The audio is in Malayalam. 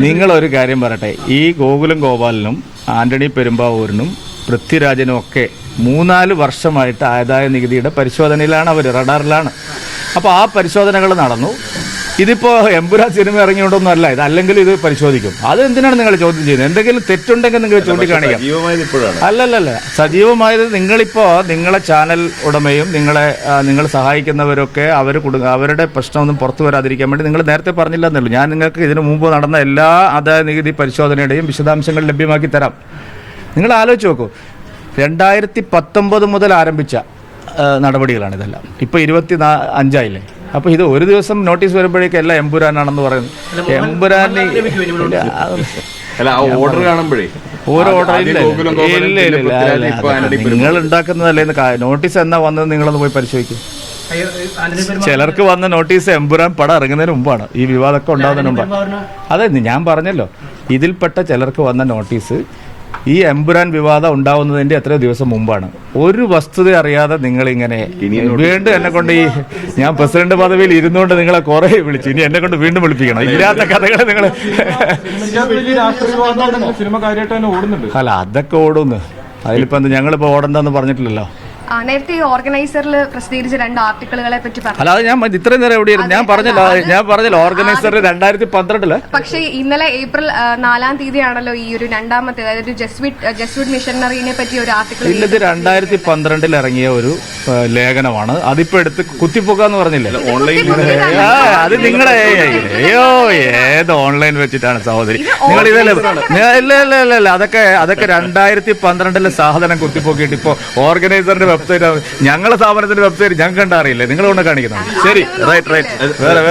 നിങ്ങളൊരു കാര്യം പറയട്ടെ. ഈ ഗോകുലം ഗോപാലനും ആന്റണി പെരുമ്പാവൂരിനും പൃഥ്വിരാജനും ഒക്കെ മൂന്നാൽ വർഷമായിട്ട് ആദായ നികുതിയുടെ പരിശോധനയിലാണ് അവർ റഡാറിലാണ്. അപ്പോൾ ആ പരിശോധനകൾ നടന്നു. ഇതിപ്പോ എമ്പുരാ സിനിമ ഇറങ്ങിയോണ്ടൊന്നല്ല ഇത് അല്ലെങ്കിൽ ഇത് പരിശോധിക്കും. അത് എന്തിനാണ് നിങ്ങൾ ചോദ്യം ചെയ്യുന്നത്? എന്തെങ്കിലും തെറ്റുണ്ടെങ്കിൽ നിങ്ങൾ ചൂണ്ടിക്കാണിക്കാം. അല്ലല്ലല്ല സജീവമായത് നിങ്ങളിപ്പോ നിങ്ങളെ ചാനൽ ഉടമയും നിങ്ങളെ നിങ്ങൾ സഹായിക്കുന്നവരൊക്കെ അവർ കൊടുക്കുക അവരുടെ പ്രശ്നമൊന്നും പുറത്തു വരാതിരിക്കാൻ വേണ്ടി നിങ്ങൾ നേരത്തെ പറഞ്ഞില്ല എന്നുള്ളൂ ഞാൻ നിങ്ങൾക്ക് ഇതിനു മുമ്പ് നടന്ന എല്ലാ ആദായ നികുതി പരിശോധനയുടെയും വിശദാംശങ്ങൾ ലഭ്യമാക്കി തരാം. നിങ്ങൾ ആലോചിച്ച് നോക്കൂ രണ്ടായിരത്തി പത്തൊമ്പത് മുതൽ ആരംഭിച്ച നടപടികളാണ് ഇതെല്ലാം. ഇപ്പോൾ ഇരുപത്തി നാ അഞ്ചായില്ലേ? അപ്പോൾ ഇത് ഒരു ദിവസം നോട്ടീസ് വരുമ്പോഴേക്കും എല്ലാം എമ്പുരാനാണെന്ന് പറയുന്നത് എമ്പുരാനെ അല്ല ആ ഓർഡർ കാണുമ്പോഴേ. ഓരോ ഓർഡർ ഇല്ല ഇല്ല നിങ്ങൾ. ഉണ്ടാക്കുന്നതല്ലേ നോട്ടീസ് എന്നാ വന്നത് നിങ്ങളൊന്ന് പോയി പരിശോധിക്കും. ചിലർക്ക് വന്ന നോട്ടീസ് എമ്പുരാൻ പടം ഇറങ്ങുന്നതിന് മുമ്പാണ്. ഈ വിവാദമൊക്കെ ഉണ്ടാകുന്നതിന് മുമ്പാണ്. അതെ ഞാൻ പറഞ്ഞല്ലോ. ഇതിൽപ്പെട്ട ചിലർക്ക് വന്ന നോട്ടീസ് ഈ എമ്പുരാൻ വിവാദം ഉണ്ടാവുന്നതിന്റെ എത്ര ദിവസം മുമ്പാണ്. ഒരു വസ്തുത അറിയാതെ നിങ്ങൾ ഇങ്ങനെ വീണ്ടും എന്നെ കൊണ്ട് ഈ ഞാൻ പ്രസിഡന്റ് പദവിയിൽ ഇരുന്നുകൊണ്ട് നിങ്ങളെ കുറെ വിളിച്ചു. ഇനി എന്നെ കൊണ്ട് വീണ്ടും വിളിപ്പിക്കണം. ഇല്ലാത്ത കഥകൾ നിങ്ങൾ അല്ല അതൊക്കെ ഓടുന്നു. അതിലിപ്പോ എന്ത് ഞങ്ങളിപ്പോ ഓടണ്ടെന്ന് പറഞ്ഞിട്ടില്ലല്ലോ? നേരത്തെ ഈ ഓർഗനൈസറിൽ പ്രസിദ്ധീകരിച്ച രണ്ട് ആർട്ടിക്കിളുകളെ പറ്റി പറഞ്ഞു. അല്ലാതെ ഞാൻ ഇത്രയും നേരം എവിടെയായിരുന്നു? ഞാൻ പറഞ്ഞല്ലോ ഞാൻ പറഞ്ഞല്ലോ ഓർഗനൈസർ രണ്ടായിരത്തി പന്ത്രണ്ടിൽ പക്ഷേ ഇന്നലെ ഏപ്രിൽ നാലാം തീയതിയാണല്ലോ ഈ ഒരു രണ്ടാമത്തെ അതായത് ജസ്വിറ്റ് ജസ്വിറ്റ് മിഷനറിനെ പറ്റി ഒരു ആർട്ടിക്കിൾ ഇന്നത്തെ രണ്ടായിരത്തി പന്ത്രണ്ടിൽ ഇറങ്ങിയ ഒരു ലേഖനമാണ്. അതിപ്പോ എടുത്ത് കുത്തിപ്പൊക്ക എന്ന് പറഞ്ഞില്ലേ ഓൺലൈൻ ആ, അത് നിങ്ങളുടെ അയ്യോ ഏത് ഓൺലൈൻ വെച്ചിട്ടാണ് സഹോദരി? നിങ്ങൾ ഇതല്ലേ ഇല്ല ഇല്ല ഇല്ല ഇല്ല. അതൊക്കെ അതൊക്കെ രണ്ടായിരത്തി പന്ത്രണ്ടിലെ സാധനം കുത്തിപ്പൊക്കിയിട്ട് ഇപ്പൊ ഓർഗനൈസറിന്റെ വെബ്സൈറ്റ് ഞങ്ങളുടെ സ്ഥാപനത്തിന്റെ വെബ്സൈറ്റ് ഞങ്ങൾക്ക് കണ്ടറിയില്ലേ നിങ്ങൾ കൊണ്ട് കാണിക്കുന്നത് ശരി റൈറ്റ് റൈറ്റ് വേറെ വേറെ.